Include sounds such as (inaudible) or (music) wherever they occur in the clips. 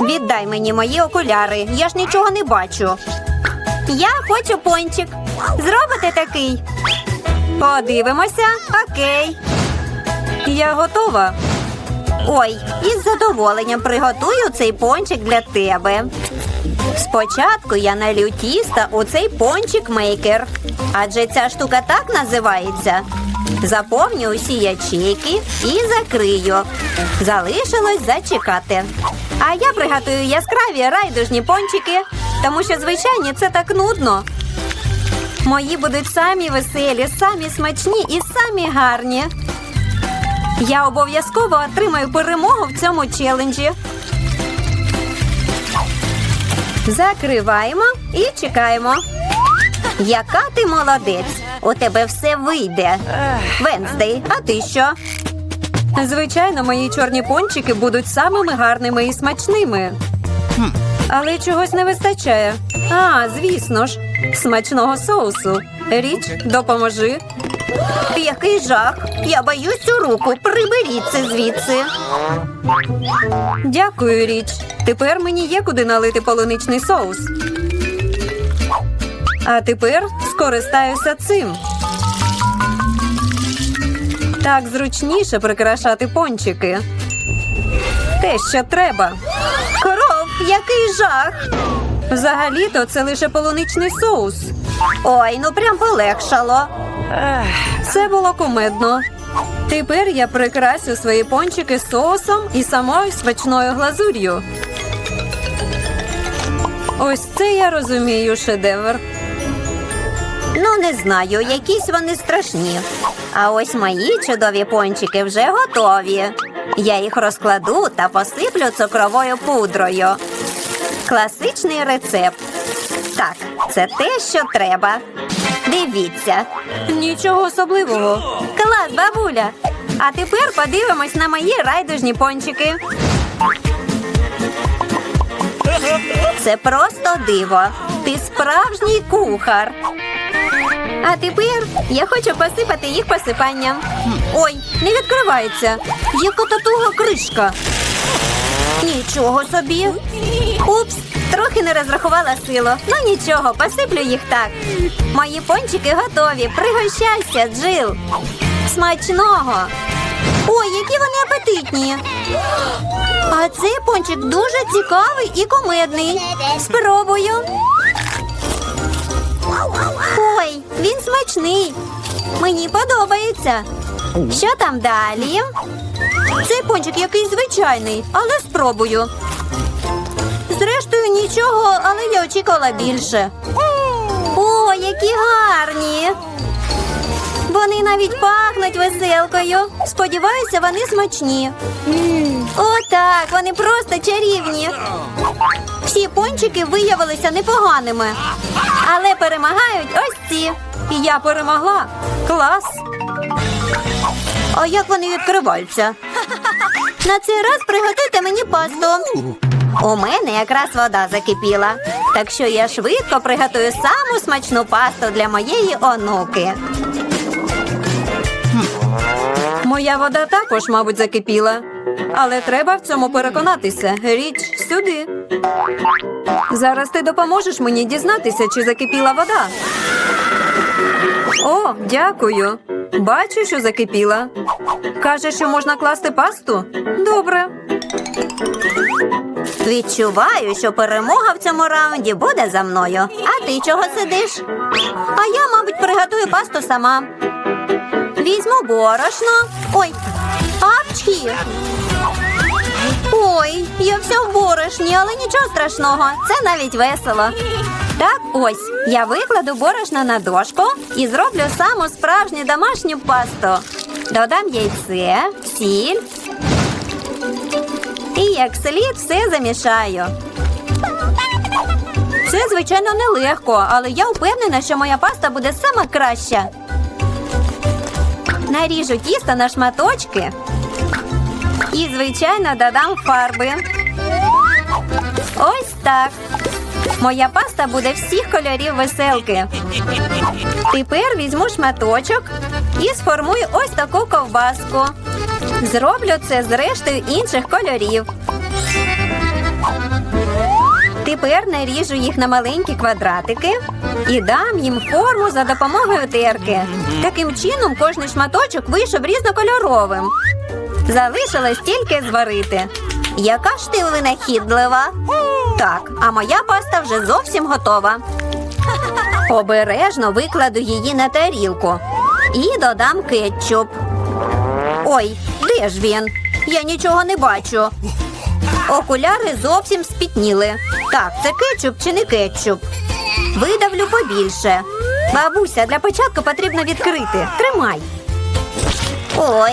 Віддай мені мої окуляри. Я ж нічого не бачу. Я хочу пончик. Зробите такий. Подивимося. Окей. Я готова. Ой, із задоволенням приготую цей пончик для тебе. Спочатку я налью тіста у цей пончик-мейкер. Адже ця штука так називається. Заповню усі ячейки і закрию. Залишилось зачекати. А я приготую яскраві райдужні пончики, тому що звичайні це так нудно. Мої будуть самі веселі, самі смачні і самі гарні. Я обов'язково отримаю перемогу в цьому челенджі. Закриваємо і чекаємо. Яка ти молодець! У тебе все вийде. Венздей, а ти що? Звичайно, мої чорні пончики будуть самими гарними і смачними. Але чогось не вистачає. А, звісно ж, смачного соусу. Річ, допоможи. Який жах! Я боюсь цю руку. Приберіть звідси. Дякую, річ. Тепер мені є куди налити полуничний соус. А тепер скористаюся цим. Так зручніше прикрашати пончики. Те, що треба. Коров, який жах! Взагалі-то це лише полуничний соус. Ой, ну прям полегшало. Це було кумедно. Тепер я прикрасю свої пончики соусом і самою смачною глазур'ю. Ось це я розумію шедевр. Ну, не знаю, якісь вони страшні. А ось мої чудові пончики вже готові. Я їх розкладу та посиплю цукровою пудрою. Класичний рецепт. Так, це те, що треба. Дивіться. Нічого особливого. Клас, бабуля. А тепер подивимось на мої райдужні пончики. Це просто диво. Ти справжній кухар. А тепер я хочу посипати їх посипанням. Ой, не відкривається. Яка татуга кришка. Нічого собі. Упс, трохи не розрахувала силу. Ну нічого, посиплю їх так. Мої пончики готові. Пригощайся, Джил. Смачного. Ой, які вони апетитні. А цей пончик дуже цікавий і кумедний. Спробую. Ой, він смачний. Мені подобається. Що там далі? Цей пончик якийсь звичайний, але спробую. Зрештою, нічого, але я очікувала більше. О, які гарні! Вони навіть пахнуть веселкою. Сподіваюся, вони смачні. Отак, вони просто чарівні. Всі пончики виявилися непоганими. Але перемагають ось ці. Я перемогла. Клас. А як вони відкриваються? На цей раз приготуйте мені пасту. У мене якраз вода закипіла. Так що я швидко приготую саму смачну пасту для моєї онуки. Моя вода також, мабуть, закипіла. Але треба в цьому переконатися. Річ сюди. Зараз ти допоможеш мені дізнатися, чи закипіла вода. О, дякую. Бачу, що закипіла. Каже, що можна класти пасту? Добре. Відчуваю, що перемога в цьому раунді буде за мною. А ти чого сидиш? А я, мабуть, приготую пасту сама. Візьму борошно. Ой, борошні, але нічого страшного. Це навіть весело. Так, ось я викладу борошно на дошку і зроблю саму справжню домашню пасту. Додам яйце, сіль. І як слід все замішаю. Це, звичайно, нелегко, але я впевнена, що моя паста буде сама краща. Наріжу тісто на шматочки. І, звичайно, додам фарби. Ось так. Моя паста буде всіх кольорів веселки. Тепер візьму шматочок і сформую ось таку ковбаску. Зроблю це з рештою інших кольорів. Тепер наріжу їх на маленькі квадратики і дам їм форму за допомогою терки. Таким чином кожний шматочок вийшов різнокольоровим. Залишилось тільки зварити. Яка ж ти винахідлива? Так, а моя паста вже зовсім готова. Обережно викладу її на тарілку і додам кетчуп. Ой, де ж він? Я нічого не бачу. Окуляри зовсім спітніли. Так, це кетчуп чи не кетчуп? Видавлю побільше. Бабуся, для початку потрібно відкрити. Тримай. Ой.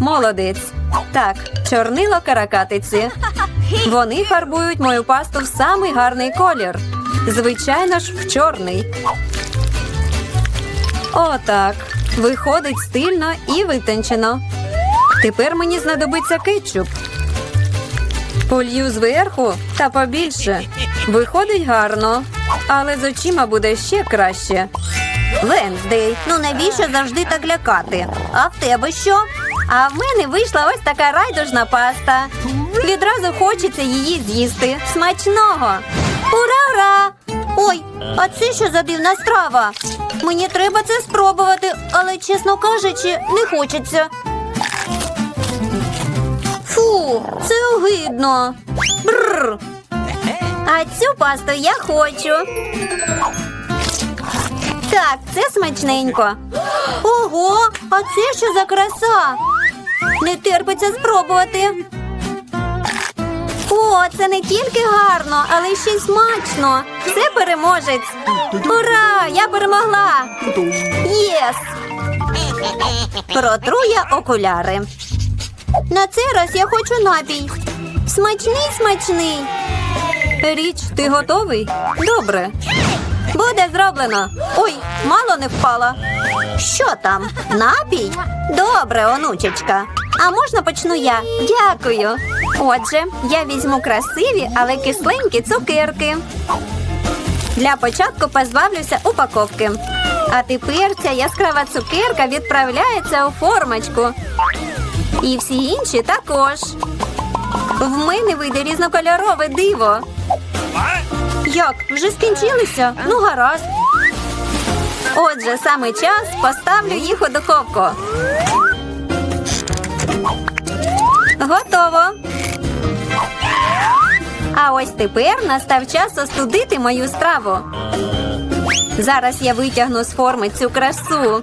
Молодець. Так, чорнило каракатиці. Вони фарбують мою пасту в самий гарний колір. Звичайно ж, в чорний. Отак. Виходить стильно і витончено. Тепер мені знадобиться кетчуп. Полью зверху та побільше. Виходить гарно, але з очима буде ще краще. Венздей, ну навіщо завжди так лякати? А в тебе що? А в мене вийшла ось така райдужна паста. Відразу хочеться її з'їсти. Смачного! Ура, ура! Ой, а це що за дивна страва? Мені треба це спробувати, але, чесно кажучи, не хочеться. Фу, це огидно. Бррр. А цю пасту я хочу. Так, це смачненько. Ого, а це що за краса? Не терпиться спробувати. О, це не тільки гарно, але ще й смачно. Це переможець. Ура! Я перемогла! Єс! Протру я окуляри. На цей раз я хочу напій. Смачний, смачний. Річ, ти готовий? Добре. Буде зроблено. Ой, мало не впала. Що там? Напій? Добре, онучечка. А можна почну я? Дякую. Отже, я візьму красиві, але кисленькі цукерки. Для початку позбавлюся упаковки. А тепер ця яскрава цукерка відправляється у формочку. І всі інші також. В мене вийде різнокольорове диво. Як? Вже скінчилися? Ну, гаразд. Отже, саме час поставлю їх у духовку. Готово. А ось тепер настав час остудити мою страву. Зараз я витягну з форми цю красу.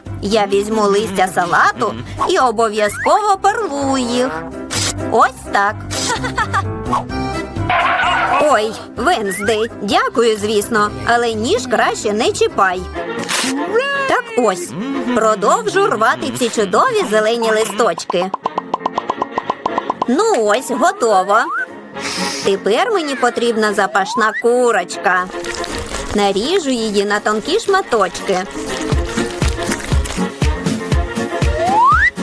Я візьму листя салату і обов'язково порву їх. Ось так. Ой, Венздей, дякую, звісно, але ніж краще не чіпай. Так ось, продовжу рвати ці чудові зелені листочки. Ну ось, готово. Тепер мені потрібна запашна курочка. Наріжу її на тонкі шматочки.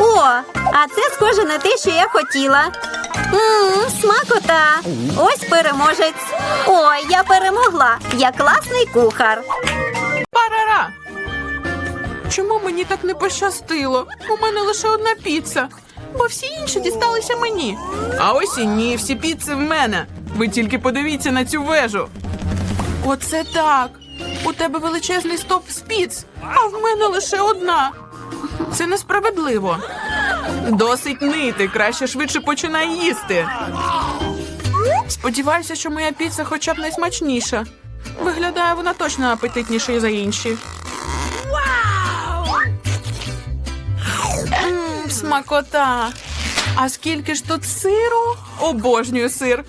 О, а це схоже на те, що я хотіла. Ммм, смакота. Ось переможець. Ой, я перемогла. Я класний кухар. Парара! Чому мені так не пощастило? У мене лише одна піца, бо всі інші дісталися мені. А ось і ні, всі піци в мене. Ви тільки подивіться на цю вежу. Оце так. У тебе величезний стоп з піц, а в мене лише одна. Це несправедливо. Досить нити, краще швидше починай їсти. Сподіваюся, що моя піца хоча б найсмачніша. Виглядає вона точно апетитніше за інші. Мм, смакота. А скільки ж тут сиру? Обожнюю сир.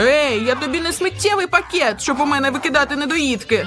Ей, я тобі не сміттєвий пакет, щоб у мене викидати недоїдки.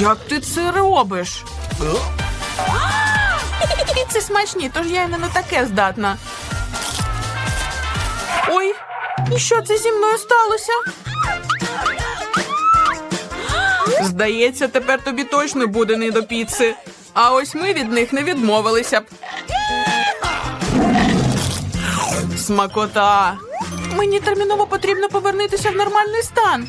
Як ти це робиш? (laughs) Піци смачні, тож я й не на таке здатна. Ой, і що це зі мною сталося? Здається, тепер тобі точно буде не до піци. А ось ми від них не відмовилися б. Смакота. Мені терміново потрібно повернутися в нормальний стан.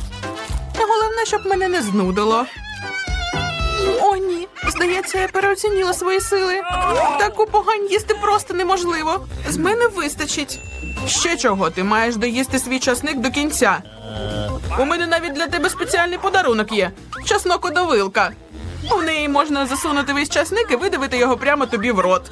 Головне, щоб мене не знудило. О, ні. Здається, я переоцінила свої сили. Таку погань їсти просто неможливо. З мене вистачить. Ще чого, ти маєш доїсти свій часник до кінця. У мене навіть для тебе спеціальний подарунок є. Часнокодовилка. У неї можна засунути весь часник і видавити його прямо тобі в рот.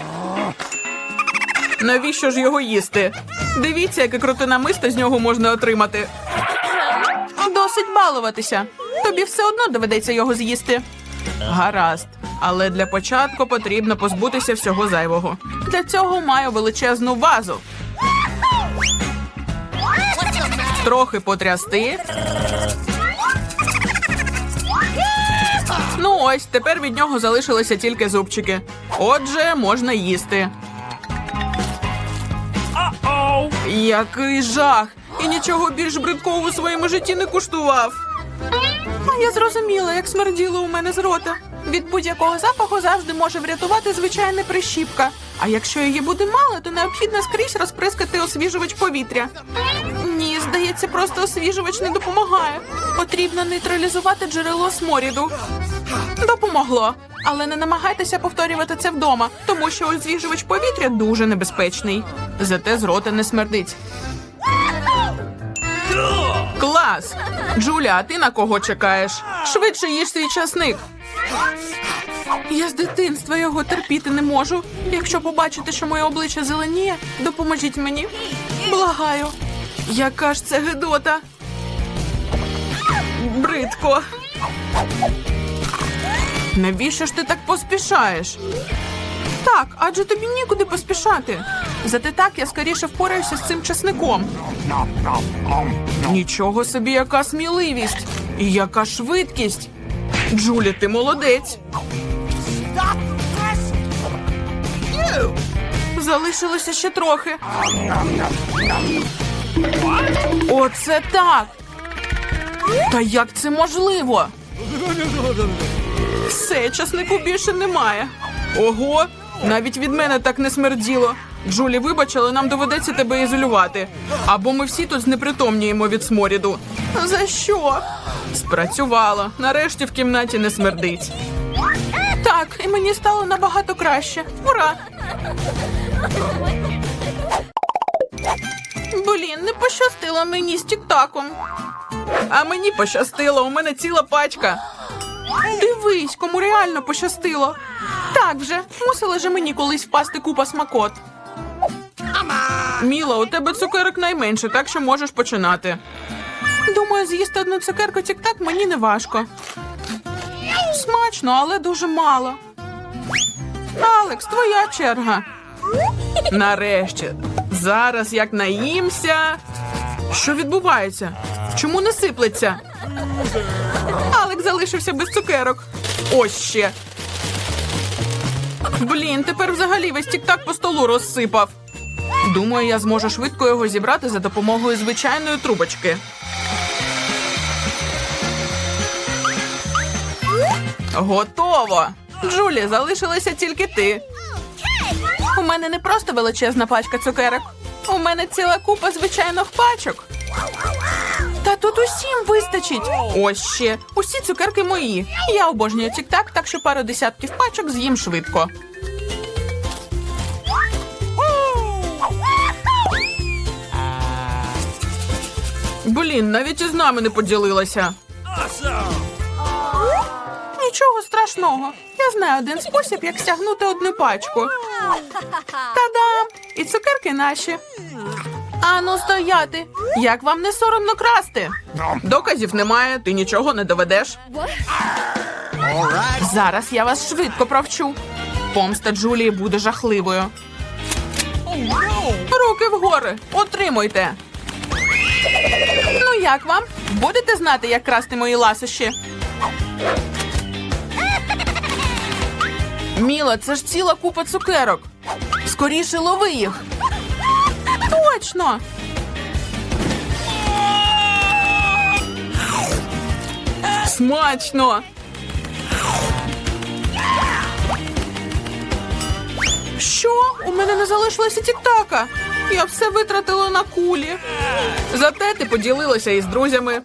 Навіщо ж його їсти? Дивіться, яке круте намисто з нього можна отримати. Досить балуватися. Тобі все одно доведеться його з'їсти. Гаразд. Але для початку потрібно позбутися всього зайвого. Для цього маю величезну вазу. Трохи потрясти. Ось, тепер від нього залишилися тільки зубчики. Отже, можна їсти. Який жах! І нічого більш бридкого у своєму житті не куштував. А я зрозуміла, як смерділо у мене з рота. Від будь-якого запаху завжди може врятувати звичайна прищіпка. А якщо її буде мало, то необхідно скрізь розприскати освіжувач повітря. Здається, просто освіжувач не допомагає. Потрібно нейтралізувати джерело сморіду. Допомогло. Але не намагайтеся повторювати це вдома, тому що освіжувач повітря дуже небезпечний. Зате з рота не смердить. Клас! Джуля, а ти на кого чекаєш? Швидше їж свій часник. Я з дитинства його терпіти не можу. Якщо побачите, що моє обличчя зеленіє, допоможіть мені. Благаю. Яка ж це гидота? Бридко. Навіщо ж ти так поспішаєш? Так, адже тобі нікуди поспішати. Зате так я скоріше впораюся з цим часником. Нічого собі, яка сміливість і яка швидкість. Джулі, ти молодець. Залишилося ще трохи. Оце так. Та як це можливо? Все, часнику більше немає. Ого, навіть від мене так не смерділо. Джулі, вибач, але нам доведеться тебе ізолювати. Або ми всі тут знепритомніємо від сморіду. За що? Спрацювало. Нарешті в кімнаті не смердить. Так, і мені стало набагато краще. Ура! Блін, не пощастило мені з тіктаком. А мені пощастило, у мене ціла пачка. Дивись, кому реально пощастило. Так вже, мусила же мені колись впасти купа смакот. Міла, у тебе цукерок найменше, так що можеш починати. Думаю, з'їсти одну цукерку тік-так мені не важко. Смачно, але дуже мало. Алекс, твоя черга. Нарешті. Зараз як наїмся. Що відбувається? Чому не сиплеться? Алекс залишився без цукерок. Ось ще. Блін, тепер взагалі весь тік-так по столу розсипав. Думаю, я зможу швидко його зібрати за допомогою звичайної трубочки. Готово! Джулі, залишилася тільки ти. Мене не просто величезна пачка цукерок. У мене ціла купа звичайних пачок. Та тут усім вистачить. Ось ще. Усі цукерки мої. Я обожнюю тік-так, так що пару десятків пачок з'їм швидко. Блін, навіть із нами не поділилася. Нічого страшного. Я знаю один спосіб, як стягнути одну пачку. Та-дам! І цукерки наші. Ану, стояти! Як вам не соромно красти? Доказів немає, ти нічого не доведеш. Зараз я вас швидко провчу. Помста Джулії буде жахливою. Руки вгори, отримуйте. Ну як вам? Будете знати, як красти мої ласощі? Міла, це ж ціла купа цукерок. Скоріше лови їх. Точно. Смачно. Що? У мене не залишилося тіктака. Я все витратила на кулі. Зате ти поділилася із друзями.